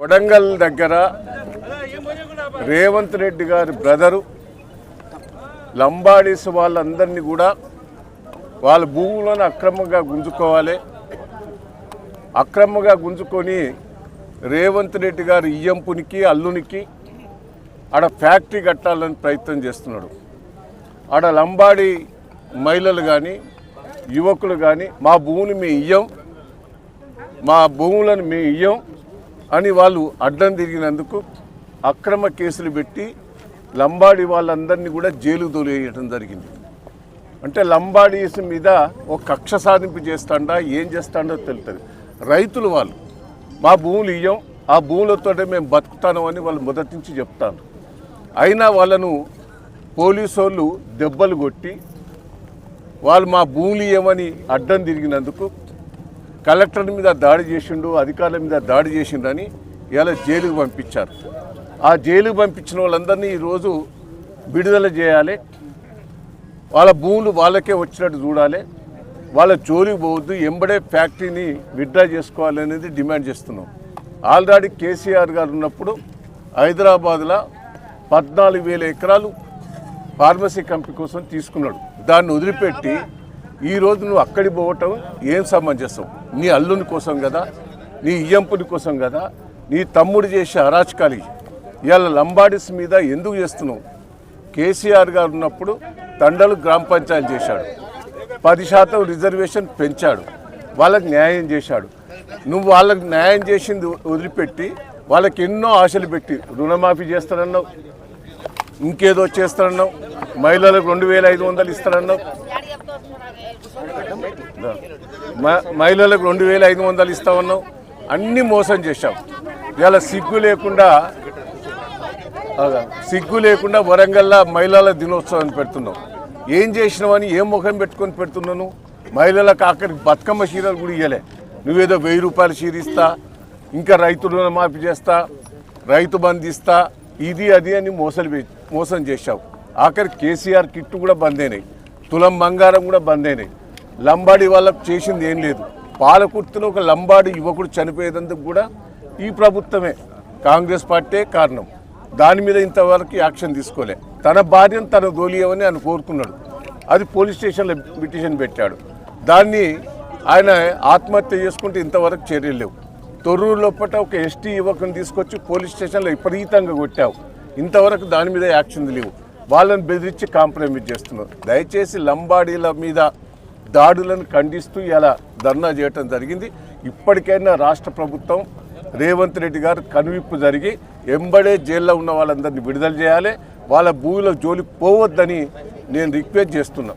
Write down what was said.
కొడంగల్ దగ్గర రేవంత్ రెడ్డి గారి బ్రదరు లంబాడీస్ వాళ్ళందరినీ కూడా వాళ్ళ భూములను అక్రమంగా గుంజుకోవాలి. అక్రమంగా గుంజుకొని రేవంత్ రెడ్డి గారు ఇయ్యంపునికి అల్లునికి ఆడ ఫ్యాక్టరీ కట్టాలని ప్రయత్నం చేస్తున్నాడు. ఆడ లంబాడి మహిళలు కానీ యువకులు కానీ మా భూమిని మేము ఇయ్యం మా భూములను మేము ఇయ్యం అని వాళ్ళు అడ్డం తిరిగినందుకు అక్రమ కేసులు పెట్టి లంబాడి వాళ్ళందరినీ కూడా జైలు తోలేయటం జరిగింది. అంటే లంబాడీస్ మీద ఒక కక్ష సాధింపు చేస్తాడా ఏం చేస్తాడో తెలుస్తుంది రైతులు వాళ్ళు మా భూములు ఇయ్యం ఆ భూములతోటే మేము బతుకుతాను అని వాళ్ళు మొదటి నుంచి చెప్తాను అయినా వాళ్ళను పోలీసు వాళ్ళు దెబ్బలు కొట్టి వాళ్ళు మా భూములు ఇవ్వమని అడ్డం తిరిగినందుకు కలెక్టర్ మీద దాడి చేసిండు అధికారుల మీద దాడి చేసిండని ఇలా జైలుకు పంపించారు. ఆ జైలుకు పంపించిన వాళ్ళందరినీ ఈరోజు విడుదల చేయాలి. వాళ్ళ భూములు వాళ్ళకే వచ్చినట్టు చూడాలి. వాళ్ళ జోలికి పోవద్దు ఎంబడే ఫ్యాక్టరీని విత్డ్రా చేసుకోవాలి అనేది డిమాండ్ చేస్తున్నాం. ఆల్రెడీ కేసీఆర్ గారు ఉన్నప్పుడు హైదరాబాద్లో పద్నాలుగు వేల ఎకరాలు ఫార్మసీ కంపెనీ కోసం తీసుకున్నాడు. దాన్ని వదిలిపెట్టి ఈ రోజు నువ్వు అక్కడికి పోవటం ఏం సమంజసం? నీ అల్లుని కోసం కదా? నీ ఇయ్యంపుని కోసం కదా? నీ తమ్ముడు చేసే అరాచకాలి ఇవాళ లంబాడిస్ మీద ఎందుకు చేస్తున్నావు? కేసీఆర్ గారు ఉన్నప్పుడు తండలు గ్రామ పంచాయతీ చేశాడు. పది శాతం రిజర్వేషన్ పెంచాడు. వాళ్ళకి న్యాయం చేశాడు. నువ్వు వాళ్ళకి న్యాయం చేసింది వదిలిపెట్టి వాళ్ళకి ఎన్నో ఆశలు పెట్టి రుణమాఫీ చేస్తానన్నావు. ఇంకేదో చేస్తానన్నావు మహిళలకు రెండు వేల ఐదు వందలు ఇస్తానన్నావు మ- మహిళలకు రెండు వేల ఐదు వందలు ఇస్తామన్నావు అన్నీ మోసం చేశావు. ఇలా సిగ్గు లేకుండా సిగ్గు లేకుండా వరంగల్లో మహిళల దినోత్సవాన్ని పెడుతున్నావు. ఏం చేసినావని ఏం ముఖం పెట్టుకొని పెడుతున్నాను మహిళలకు ఆఖరికి బతుకమ్మ చీరలు కూడా ఇవ్వలే నువ్వేదో వెయ్యి రూపాయలు చీరిస్తా ఇంకా రైతు రుణమాఫీ చేస్తా రైతు బంధు ఇస్తా ఇది అది అని మోసలు మోసం చేశావు. ఆఖరి కేసీఆర్ కిట్టు కూడా బంద్ అయినాయి. తులం బంగారం కూడా బంద్ అయినాయి. లంబాడి వాళ్ళకు చేసింది ఏం లేదు. పాలకుర్తిలో ఒక లంబాడి యువకుడు చనిపోయేందుకు కూడా ఈ ప్రభుత్వమే కాంగ్రెస్ పార్టీ కారణం. దాని మీద ఇంతవరకు యాక్షన్ తీసుకోలే. తన భార్యను తన దోలియమని ఆయన కోరుకున్నాడు. అది పోలీస్ స్టేషన్లో పిటిషన్ పెట్టాడు. దాన్ని ఆయన ఆత్మహత్య చేసుకుంటే ఇంతవరకు చర్యలు లేవు. తొర్రూరు లోపల ఒక ఎస్టీ యువకుని తీసుకొచ్చి పోలీస్ స్టేషన్లో విపరీతంగా కొట్టావు. ఇంతవరకు దాని మీద యాక్షన్ లేవు. వాళ్ళని బెదిరించి కాంప్రమైజ్ చేస్తున్నారు. దయచేసి లంబాడీల మీద దాడులను ఖండిస్తూ ఇలా ధర్నా చేయటం జరిగింది. ఇప్పటికైనా రాష్ట్ర ప్రభుత్వం రేవంత్ రెడ్డి గారు కనువిప్పు జరిగి ఎంబడే జైల్లో ఉన్న వాళ్ళందరినీ విడుదల చేయాలి. వాళ్ళ భూమిలో జోలికి పోవద్దని నేను రిక్వెస్ట్ చేస్తున్నా.